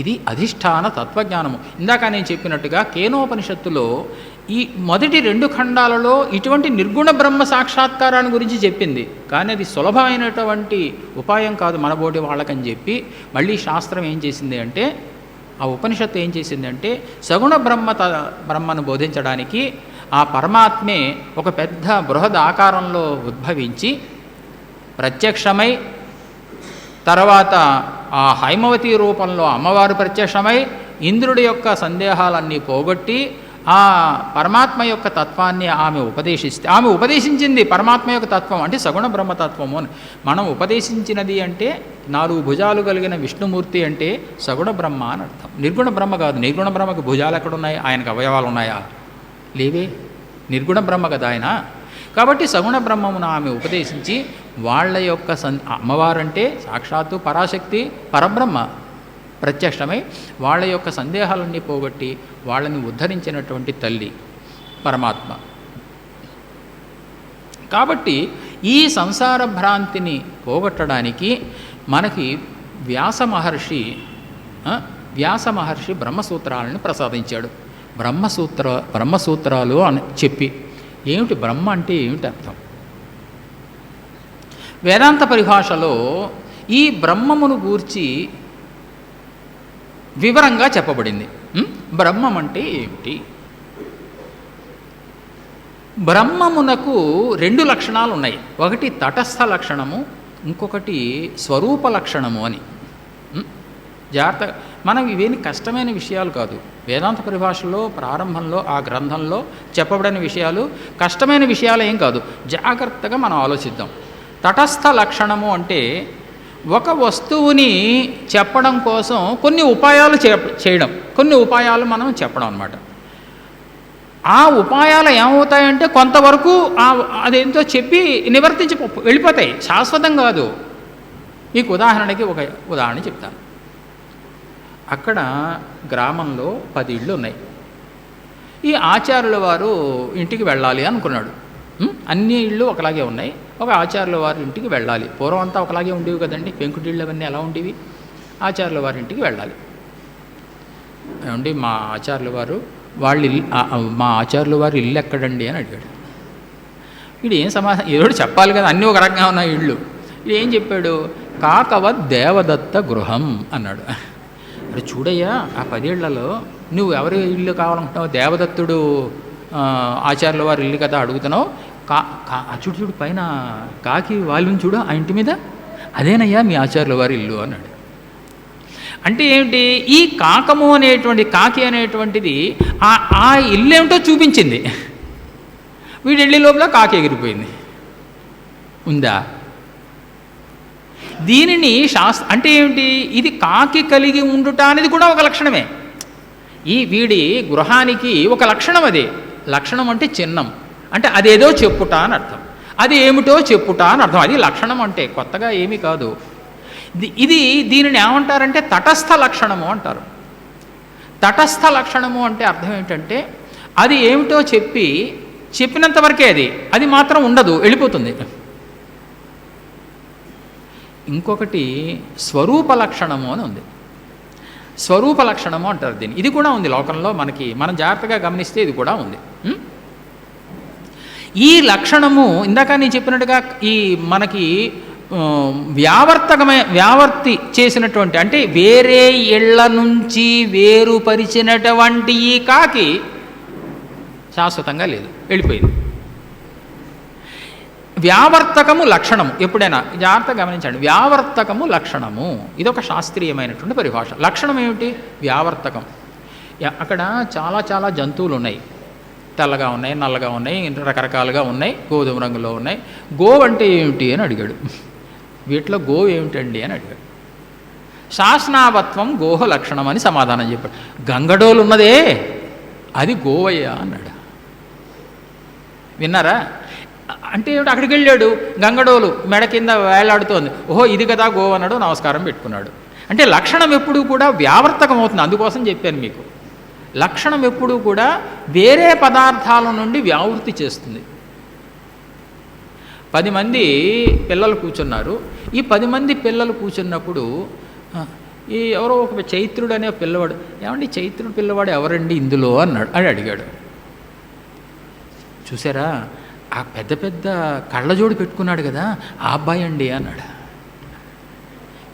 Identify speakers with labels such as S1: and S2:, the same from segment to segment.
S1: ఇది అధిష్టాన తత్వజ్ఞానము. ఇందాక నేను చెప్పినట్టుగా కేనోపనిషత్తులో ఈ మొదటి రెండు ఖండాలలో ఇటువంటి నిర్గుణ బ్రహ్మ సాక్షాత్కారాన్ని గురించి చెప్పింది. కానీ అది సులభమైనటువంటి ఉపాయం కాదు మనబోటి వాళ్ళకని చెప్పి మళ్ళీ శాస్త్రం ఏం చేసింది అంటే ఆ ఉపనిషత్తు ఏం చేసింది అంటే సగుణ బ్రహ్మ త బ్రహ్మను బోధించడానికి ఆ పరమాత్మే ఒక పెద్ద బృహద్ ఆకారంలో ఉద్భవించి ప్రత్యక్షమై తర్వాత ఆ హైమవతి రూపంలో అమ్మవారు ప్రత్యక్షమై ఇంద్రుడి యొక్క సందేహాలన్నీ పోగొట్టి ఆ పరమాత్మ యొక్క తత్వాన్ని ఆమె ఉపదేశిస్తే ఆమె ఉపదేశించింది పరమాత్మ యొక్క తత్వం అంటే సగుణ బ్రహ్మతత్వము అని. మనం ఉపదేశించినది అంటే నాలుగు భుజాలు కలిగిన విష్ణుమూర్తి అంటే సగుణ బ్రహ్మ అని అర్థం. నిర్గుణ బ్రహ్మ కాదు. నిర్గుణ బ్రహ్మకు భుజాలు ఎక్కడున్నాయి? ఆయనకు అవయవాలు ఉన్నాయా? లేవే. నిర్గుణ బ్రహ్మ కదా ఆయన. కాబట్టి సగుణ బ్రహ్మమును ఆమె ఉపదేశించి వాళ్ళ యొక్క సన్ అమ్మవారంటే సాక్షాత్తు పరాశక్తి పరబ్రహ్మ ప్రత్యక్షమై వాళ్ళ యొక్క సందేహాలన్నీ పోగొట్టి వాళ్ళని ఉద్ధరించినటువంటి తల్లి పరమాత్మ. కాబట్టి ఈ సంసార భ్రాంతిని పోగొట్టడానికి మనకి వ్యాస మహర్షి వ్యాస మహర్షి బ్రహ్మసూత్రాలను ప్రసాదించాడు. బ్రహ్మసూత్ర బ్రహ్మసూత్రాలు అని చెప్పి ఏమిటి బ్రహ్మ అంటే ఏమిటి అర్థం? వేదాంత పరిభాషలో ఈ బ్రహ్మమును గూర్చి వివరంగా చెప్పబడింది. బ్రహ్మం అంటే ఏమిటి? బ్రహ్మమునకు రెండు లక్షణాలు ఉన్నాయి. ఒకటి తటస్థ లక్షణము ఇంకొకటి స్వరూప లక్షణము అని. జాగ్రత్త మనం ఇవేమి కష్టమైన విషయాలు కాదు. వేదాంత పరిభాషలో ప్రారంభంలో ఆ గ్రంథంలో చెప్పబడిన విషయాలు కష్టమైన విషయాలు ఏం కాదు. జాగ్రత్తగా మనం ఆలోచిద్దాం. తటస్థ లక్షణము అంటే ఒక వస్తువుని చెప్పడం కోసం కొన్ని ఉపాయాలు చే చేయడం. కొన్ని ఉపాయాలు మనం చెప్పడం అనమాట ఆ ఉపాయాలు ఏమవుతాయంటే కొంతవరకు అదేంతో చెప్పి నివర్తించి వెళ్ళిపోతాయి. శాశ్వతం కాదు. మీకు ఉదాహరణకి ఒక ఉదాహరణ చెప్తాను. అక్కడ గ్రామంలో పది ఇళ్ళు ఉన్నాయి. ఈ ఆచార్యుల వారు ఇంటికి వెళ్ళాలి అనుకున్నాడు. అన్ని ఇళ్ళు ఒకలాగే ఉన్నాయి. ఒక ఆచార్యుల వారి ఇంటికి వెళ్ళాలి. పూర్వం అంతా ఒకలాగే ఉండేవి కదండి. పెంకుటిళ్ళు అవన్నీ ఎలా ఉండేవి? ఆచార్యుల వారి ఇంటికి వెళ్ళాలి. ఏమండి మా ఆచార్యుల వారు వాళ్ళు ఇల్లు మా ఆచార్యుల వారి ఇల్లు ఎక్కడండి అని అడిగాడు. వీడు ఏం సమాధానం? ఏదో చెప్పాలి కదా అన్నీ ఒక రకంగా ఉన్నాయి ఇళ్ళు. వీడు ఏం చెప్పాడు? కాకవ దేవదత్త గృహం అన్నాడు. అరే చూడయ్యా ఆ పదేళ్ళలో నువ్వు ఎవరి ఇల్లు కావాలనుకుంటున్నావు దేవదత్తుడు ఆచార్యుల వారి ఇల్లు కదా అడుగుతున్నావు? కా కా చూడు చూడు పైన కాకి వాళ్ళు చూడు ఆ ఇంటి మీద. అదేనయ్యా మీ ఆచార్యుల వారి ఇల్లు అన్నాడు. అంటే ఏమిటి? ఈ కాకము అనేటువంటి కాకి అనేటువంటిది ఆ ఆ ఇల్లు ఏమిటో చూపించింది. వీడు వెళ్ళే లోపల కాకి ఎగిరిపోయింది. ఉందా? దీనిని శాస్త్ర అంటే ఏమిటి? ఇది కాకి కలిగి ఉండుట అనేది కూడా ఒక లక్షణమే. ఈ వీడి గృహానికి ఒక లక్షణం అది. లక్షణం అంటే చిహ్నం. అంటే అదేదో చెప్పుట అని అర్థం. అది ఏమిటో చెప్పుట అని అర్థం. అది లక్షణం అంటే కొత్తగా ఏమీ కాదు. ఇది- దీనిని ఏమంటారంటే తటస్థ లక్షణము అంటారు. తటస్థ లక్షణము అంటే అర్థం ఏంటంటే అది ఏమిటో చెప్పి చెప్పినంత వరకే అది. అది మాత్రం ఉండదు వెళ్ళిపోతుంది. ఇంకొకటి స్వరూప లక్షణము అని ఉంది. స్వరూప లక్షణము అంటారు దీన్ని. ఇది కూడా ఉంది లోకంలో మనకి. మనం జాగ్రత్తగా గమనిస్తే ఇది కూడా ఉంది. ఈ లక్షణము ఇందాక నేను చెప్పినట్టుగా ఈ మనకి వ్యావర్తకమే వ్యావర్తి చేసినటువంటి అంటే వేరే ఇళ్ళ నుంచి వేరుపరిచినటువంటి ఈ కాకి శాశ్వతంగా లేదు. వెళ్ళిపోయింది. వ్యావర్తకము లక్షణము. ఎప్పుడైనా జాగ్రత్తగా గమనించండి. వ్యావర్తకము లక్షణము. ఇదొక శాస్త్రీయమైనటువంటి పరిభాష. లక్షణం ఏమిటి? వ్యావర్తకం. అక్కడ చాలా చాలా జంతువులు ఉన్నాయి తెల్లగా ఉన్నాయి నల్లగా ఉన్నాయి రకరకాలుగా ఉన్నాయి గోధుమ రంగులో ఉన్నాయి. గోవు అంటే ఏమిటి అని అడిగాడు. వీటిలో గోవు ఏమిటండి అని అడిగాడు. శాసనావత్వం గోహ లక్షణం అని సమాధానం చెప్పాడు. గంగడోలు ఉన్నదే. అది గోవయ్య అన్నాడు. విన్నారా? అంటే ఏమిటి? అక్కడికి వెళ్ళాడు. గంగడోలు మెడ కింద వేలాడుతోంది. ఓహో ఇది కదా గోవు అన్నాడు నమస్కారం పెట్టుకున్నాడు. అంటే లక్షణం ఎప్పుడూ కూడా వ్యావర్తకం అవుతుంది అందుకోసం చెప్పాను మీకు. లక్షణం ఎప్పుడూ కూడా వేరే పదార్థాల నుండి వ్యావృత్తి చేస్తుంది. పది మంది పిల్లలు కూర్చున్నారు. ఈ పది మంది పిల్లలు కూర్చున్నప్పుడు ఈ ఎవరో ఒక చైత్రుడు అనే పిల్లవాడు ఏమండి చైత్రుడు పిల్లవాడు ఎవరండి ఇందులో? అన్నాడు. అని అడిగాడు. చూసారా? ఆ పెద్ద పెద్ద కళ్ళజోడు పెట్టుకున్నాడు కదా ఆ అబ్బాయి అండి అన్నాడు.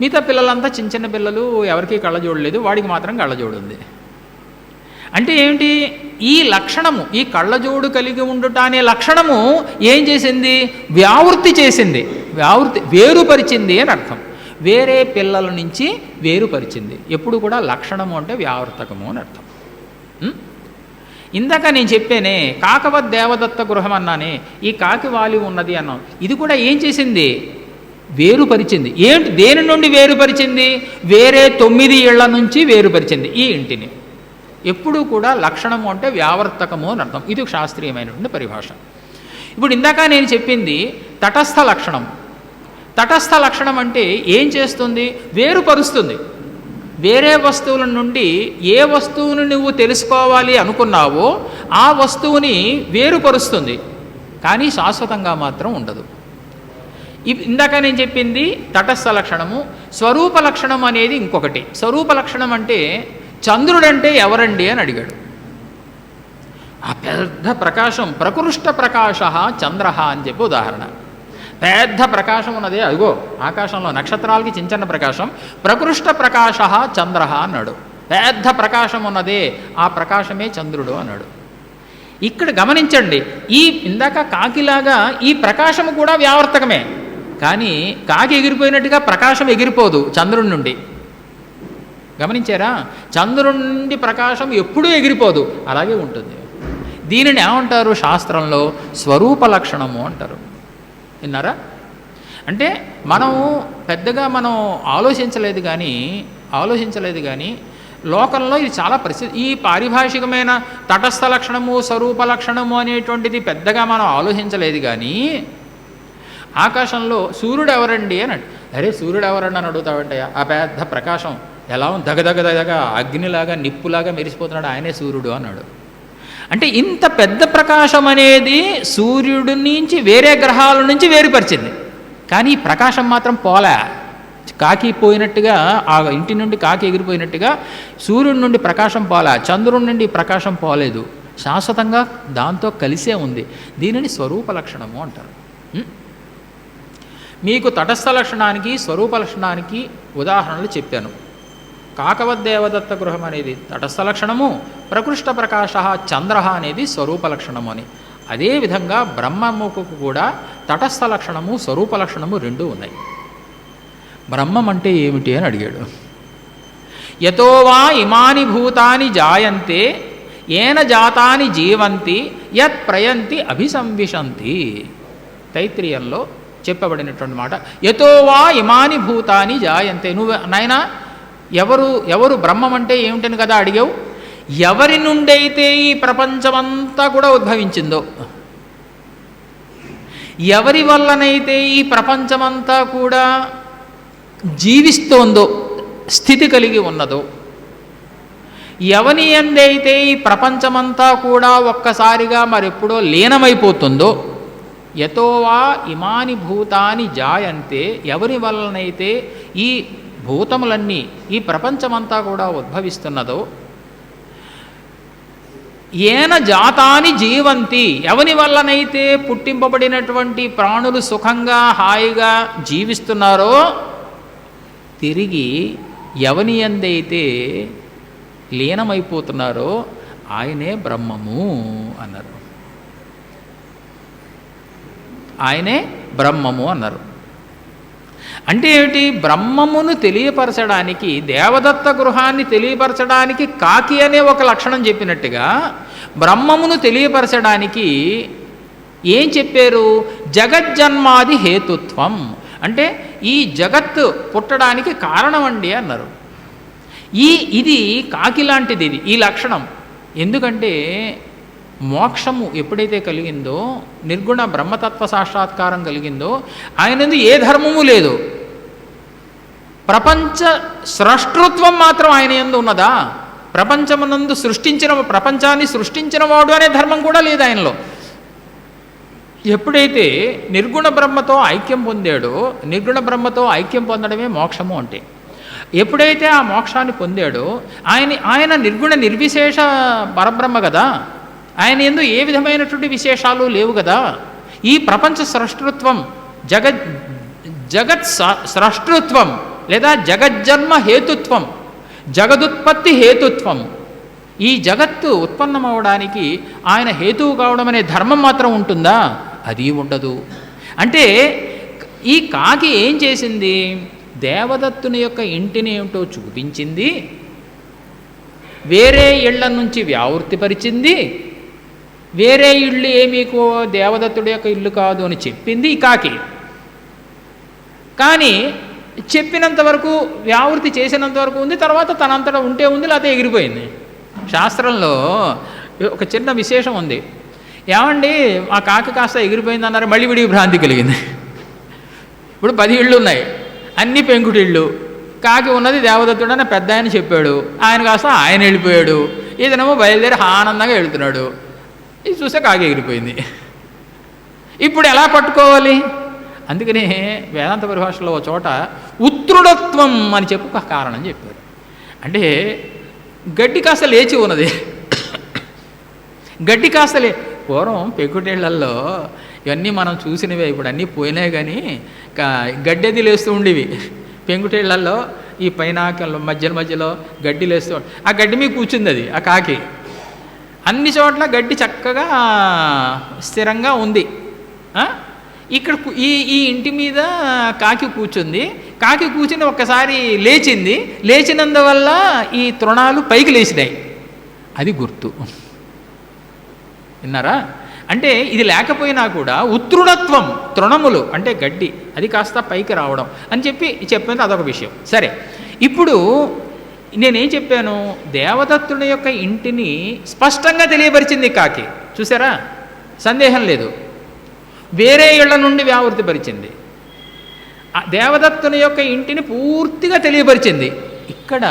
S1: మిగతా పిల్లలంతా చిన్న చిన్న పిల్లలు ఎవరికీ కళ్ళజోడు లేదు వాడికి మాత్రం కళ్ళజోడు ఉంది. అంటే ఏమిటి? ఈ లక్షణము ఈ కళ్ళజోడు కలిగి ఉండుట అనే లక్షణము ఏం చేసింది? వ్యావృత్తి చేసింది. వ్యావృత్తి వేరుపరిచింది అని అర్థం. వేరే పిల్లల నుంచి వేరుపరిచింది. ఎప్పుడు కూడా లక్షణము అంటే వ్యావర్తకము అని అర్థం. ఇందాక నేను చెప్పానే కాకవత్ దేవదత్త గృహం అన్నానే ఈ కాకి వాలి ఉన్నది అన్నాం ఇది కూడా ఏం చేసింది? వేరుపరిచింది. ఏంటి? దేని నుండి వేరుపరిచింది? వేరే తొమ్మిది ఇళ్ళ నుంచి వేరుపరిచింది ఈ ఇంటిని. ఎప్పుడూ కూడా లక్షణము అంటే వ్యావర్తకము అని అర్థం. ఇది శాస్త్రీయమైనటువంటి పరిభాష. ఇప్పుడు ఇందాక నేను చెప్పింది తటస్థ లక్షణం. తటస్థ లక్షణం అంటే ఏం చేస్తుంది? వేరుపరుస్తుంది. వేరే వస్తువుల నుండి ఏ వస్తువును నువ్వు తెలుసుకోవాలి అనుకున్నావో ఆ వస్తువుని వేరుపరుస్తుంది. కానీ శాశ్వతంగా మాత్రం ఉండదు. ఇందాక నేను చెప్పింది తటస్థ లక్షణము స్వరూప లక్షణం అనేది ఇంకొకటి. స్వరూప లక్షణం అంటే చంద్రుడంటే ఎవరండి అని అడిగాడు. ఆ పెద్ద ప్రకాశం ప్రకృష్ట ప్రకాశ చంద్ర అని చెప్పి ఉదాహరణ. పెద్ద ప్రకాశం ఉన్నదే. అదిగో ఆకాశంలో నక్షత్రాలకి చిన్న ప్రకాశం. ప్రకృష్ట ప్రకాశ చంద్ర అన్నాడు. పెద్ద ప్రకాశం ఉన్నదే. ఆ ప్రకాశమే చంద్రుడు అన్నాడు. ఇక్కడ గమనించండి ఈ ఇందాక కాకిలాగా ఈ ప్రకాశము కూడా వ్యావర్తకమే. కానీ కాకి ఎగిరిపోయినట్టుగా ప్రకాశం ఎగిరిపోదు చంద్రుడి నుండి. గమనించారా? చంద్రుడి నుండి ప్రకాశం ఎప్పుడూ ఎగిరిపోదు. అలాగే ఉంటుంది. దీనిని ఏమంటారు? శాస్త్రంలో స్వరూప లక్షణము అంటారు. విన్నారా? అంటే మనం పెద్దగా మనం ఆలోచించలేదు కానీ ఆలోచించలేదు కానీ లోకంలో ఇది చాలా ప్రసిద్ధి ఈ పారిభాషికమైన తటస్థ లక్షణము స్వరూప లక్షణము అనేటువంటిది పెద్దగా మనం ఆలోచించలేదు కానీ ఆకాశంలో సూర్యుడు ఎవరండి అని అరే సూర్యుడు ఎవరండి అని అడుగుతావంటే ఆ పెద్ద ప్రకాశం ఎలా ఉంది? దగదగ దగ అగ్నిలాగా నిప్పులాగా మెరిసిపోతున్నాడు. ఆయనే సూర్యుడు అన్నాడు అంటే ఇంత పెద్ద ప్రకాశం అనేది సూర్యుడి నుంచి వేరే గ్రహాల నుంచి వేరుపరిచింది. కానీ ఈ ప్రకాశం మాత్రం పోలే. కాకి పోయినట్టుగా ఆ ఇంటి నుండి కాకి ఎగిరిపోయినట్టుగా సూర్యుడి నుండి ప్రకాశం పోలే. చంద్రుడి నుండి ప్రకాశం పోలేదు. శాశ్వతంగా దాంతో కలిసే ఉంది. దీనిని స్వరూప లక్షణము అంటారు. మీకు తటస్థ లక్షణానికి స్వరూప లక్షణానికి ఉదాహరణలు చెప్పాను. కాకవద్దేవదత్త గృహం అనేది తటస్థ లక్షణము ప్రకృష్ట ప్రకాశ చంద్ర అనేది స్వరూప లక్షణము అని అదేవిధంగా బ్రహ్మముకు కూడా తటస్థ లక్షణము స్వరూప లక్షణము రెండూ ఉన్నాయి. బ్రహ్మం అంటే ఏమిటి అని అడిగాడు. యతో వా ఇమాని భూతాని జాయంతే ఏన జాతాని జీవంతి యత్ ప్రయంతి అభిసంవిశంతి. తైత్రీయంలో చెప్పబడినటువంటి మాట యతో వా ఇమాని భూతాని జాయంతే. నువ్వు నాయనా ఎవరు ఎవరు బ్రహ్మం అంటే ఏమిటని కదా అడిగావు? ఎవరి నుండైతే ఈ ప్రపంచమంతా కూడా ఉద్భవించిందో ఎవరి వల్లనైతే ఈ ప్రపంచమంతా కూడా జీవిస్తోందో స్థితి కలిగి ఉన్నదో ఎవని ఎందైతే ఈ ప్రపంచమంతా కూడా ఒక్కసారిగా మరెప్పుడో లీనమైపోతుందో యతోవా ఇమాని భూతాని జాయంతే ఎవరి వల్లనైతే ఈ భూతములన్నీ ఈ ప్రపంచమంతా కూడా ఉద్భవిస్తున్నదో ఏన జాతాని జీవంతి ఎవని వల్లనైతే పుట్టింపబడినటువంటి ప్రాణులు సుఖంగా హాయిగా జీవిస్తున్నారో తిరిగి ఎవని ఎందైతే లీనమైపోతున్నారో ఆయనే బ్రహ్మము అన్నారు. ఆయనే బ్రహ్మము అన్నారు. అంటే ఏమిటి? బ్రహ్మమును తెలియపరచడానికి దేవదత్త గృహాన్ని తెలియపరచడానికి కాకి అనే ఒక లక్షణం చెప్పినట్టుగా బ్రహ్మమును తెలియపరచడానికి ఏం చెప్పారు? జగజ్జన్మాది హేతుత్వం. అంటే ఈ జగత్తు పుట్టడానికి కారణం అండి అన్నారు. ఈ ఇది కాకి లాంటిది ఇది ఈ లక్షణం. ఎందుకంటే మోక్షము ఎప్పుడైతే కలిగిందో నిర్గుణ బ్రహ్మతత్వ సాక్షాత్కారం కలిగిందో ఆయనందు ఏ ధర్మము లేదు. ప్రపంచ స్రష్టృత్వం మాత్రం ఆయన ఎందు ఉన్నదా? ప్రపంచమునందు సృష్టించిన ప్రపంచాన్ని సృష్టించిన వాడు అనే ధర్మం కూడా లేదు ఆయనలో. ఎప్పుడైతే నిర్గుణ బ్రహ్మతో ఐక్యం పొందాడో నిర్గుణ బ్రహ్మతో ఐక్యం పొందడమే మోక్షము అంటే. ఎప్పుడైతే ఆ మోక్షాన్ని పొందాడో ఆయన ఆయన నిర్గుణ నిర్విశేష పరబ్రహ్మ కదా? ఆయన ఎందు ఏ విధమైనటువంటి విశేషాలు లేవు కదా. ఈ ప్రపంచ స్రష్టృత్వం జగత్ జగత్ స- స్రష్టృత్వం లేదా జగజ్జన్మ హేతుత్వం జగదుత్పత్తి హేతుత్వం ఈ జగత్తు ఉత్పన్నమవడానికి ఆయన హేతువు కావడం అనే ధర్మం మాత్రం ఉంటుందా? అది ఉండదు. అంటే ఈ కాకి ఏం చేసింది? దేవదత్తుని యొక్క ఇంటిని ఏమిటో చూపించింది వేరే ఇళ్ళ నుంచి వ్యావృత్తిపరిచింది వేరే ఇళ్ళు ఏమీకో దేవదత్తుడి యొక్క ఇల్లు కాదు అని చెప్పింది ఈ కాకి కానీ చెప్పినంత వరకు వ్యావృతి చేసినంత వరకు ఉంది తర్వాత తనంతటా ఉంటే ఉంది లేకపోతే ఎగిరిపోయింది. శాస్త్రంలో ఒక చిన్న విశేషం ఉంది. ఏమండి ఆ కాకి కాస్త ఎగిరిపోయింది అన్నారు మళ్ళీ విడిగి భ్రాంతి కలిగింది. ఇప్పుడు పది ఇళ్ళు ఉన్నాయి. అన్ని పెంకుటిళ్ళు కాకి ఉన్నది దేవదత్తుడు అని పెద్ద ఆయన చెప్పాడు. ఆయన కాస్త ఆయన వెళ్ళిపోయాడు. ఇతనేమో బయలుదేరి ఆనందంగా వెళ్తున్నాడు. ఇది చూస్తే కాకి ఎగిరిపోయింది. ఇప్పుడు ఎలా పట్టుకోవాలి? అందుకనే వేదాంత పరిభాషలో ఒక చోట ఉత్రుడత్వం అని చెప్పు ఒక కారణం చెప్పారు. అంటే గడ్డి కాస్త లేచి ఉన్నది. గడ్డి కాస్త లే పూర్వం పెక్కుటేళ్ళలో ఇవన్నీ మనం చూసినవే ఇప్పుడు అన్నీ పోయినాయి కానీ గడ్డి అది లేస్తూ ఉండేవి. పెంకుటేళ్ళల్లో ఈ పైన మధ్య మధ్యలో గడ్డి లేస్తూ ఆ గడ్డి మీద కూర్చుంది అది ఆ కాకి. అన్ని చోట్ల గడ్డి చక్కగా స్థిరంగా ఉంది. ఇక్కడ ఈ ఈ ఇంటి మీద కాకి కూర్చుంది కాకి కూర్చుని ఒక్కసారి లేచింది. లేచినందువల్ల ఈ తృణాలు పైకి లేచినాయి. అది గుర్తు. విన్నారా? అంటే ఇది లేకపోయినా కూడా ఉత్తృణత్వం తృణములు అంటే గడ్డి అది కాస్త పైకి రావడం అని చెప్పి చెప్పినది అదొక విషయం. సరే ఇప్పుడు నేనేం చెప్పాను? దేవదత్తుని యొక్క ఇంటిని స్పష్టంగా తెలియపరిచింది కాకి. చూసారా? సందేహం లేదు. వేరే ఇళ్ళ నుండి వ్యావృతిపరిచింది. పరిచింది దేవదత్తుని యొక్క ఇంటిని పూర్తిగా తెలియపరిచింది. ఇక్కడ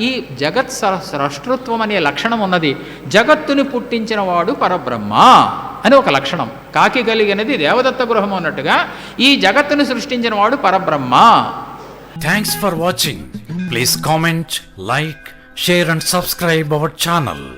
S1: ఈ జగత్ సృష్టృత్వం అనే లక్షణం ఉన్నది. జగత్తుని పుట్టించిన వాడు పరబ్రహ్మ అని ఒక లక్షణం. కాకి కలిగినది దేవదత్త గృహం అన్నట్టుగా ఈ జగత్తుని సృష్టించిన వాడు పరబ్రహ్మ.
S2: Thanks for watching Please comment, like, share and subscribe our channel.